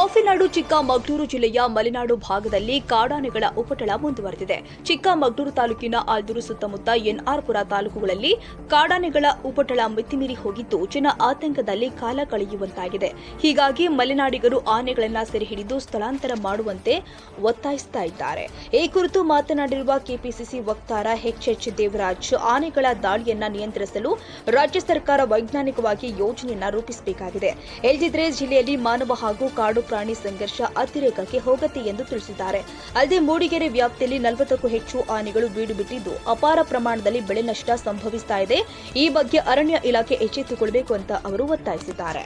ಮಲೆನಾಡು ಚಿಕ್ಕಮಗಳೂರು ಜಿಲ್ಲೆಯ ಮಲೆನಾಡು ಭಾಗದಲ್ಲಿ ಕಾಡಾನೆಗಳ ಉಪಟಳ ಮುಂದುವರೆದಿದೆ. ಚಿಕ್ಕಮಗಳೂರು ತಾಲೂಕಿನ ಆಲ್ದೂರು ಸುತ್ತಮುತ್ತ ಎನ್ಆರ್ಪುರ ತಾಲೂಕುಗಳಲ್ಲಿ ಕಾಡಾನೆಗಳ ಉಪಟಳ ಮಿತಿಮೀರಿ ಹೋಗಿದ್ದು, ಜನ ಆತಂಕದಲ್ಲಿ ಕಾಲ ಕಳೆಯುವಂತಾಗಿದೆ. ಹೀಗಾಗಿ ಮಲೆನಾಡಿಗರು ಆನೆಗಳನ್ನ ಸೆರೆ ಹಿಡಿದು ಸ್ಥಳಾಂತರ ಮಾಡುವಂತೆ ಒತ್ತಾಯಿಸ್ತಾ ಇದ್ದಾರೆ. ಈ ಕುರಿತು ಮಾತನಾಡಿರುವ ಕೆಪಿಸಿಸಿ ವಕ್ತಾರ ಎಚ್ಎಚ್ ದೇವರಾಜ್, ಆನೆಗಳ ದಾಳಿಯನ್ನ ನಿಯಂತ್ರಿಸಲು ರಾಜ್ಯ ಸರ್ಕಾರ ವೈಜ್ಞಾನಿಕವಾಗಿ ಯೋಜನೆಯನ್ನ ರೂಪಿಸಬೇಕಾಗಿದೆ. ಎಲ್ಜಿದ್ರೆ ಜಿಲ್ಲೆಯಲ್ಲಿ ಮಾನವ ಹಾಗೂ ಕಾಡು ಪ್ರಾಣಿ ಸಂಘರ್ಷ ಅತಿರೇಕಕ್ಕೆ ಹೋಗತ್ತೆ ಎಂದು ತಿಳಿಸಿದ್ದಾರೆ. ಅಲ್ಲದೆ ಮೂಡಿಗೆರೆ ವ್ಯಾಪ್ತಿಯಲ್ಲಿ ನಲವತ್ತಕ್ಕೂ ಹೆಚ್ಚು ಆನೆಗಳು ಬೀಡು ಬಿಟ್ಟಿದ್ದು ಅಪಾರ ಪ್ರಮಾಣದಲ್ಲಿ ಬೆಳೆ ನಷ್ಟ ಸಂಭವಿಸ್ತಾ ಇದೆ. ಈ ಬಗ್ಗೆ ಅರಣ್ಯ ಇಲಾಖೆ ಎಚ್ಚೆತ್ತುಕೊಳ್ಬೇಕು ಅಂತ ಅವರು ಒತ್ತಾಯಿಸಿದ್ದಾರೆ.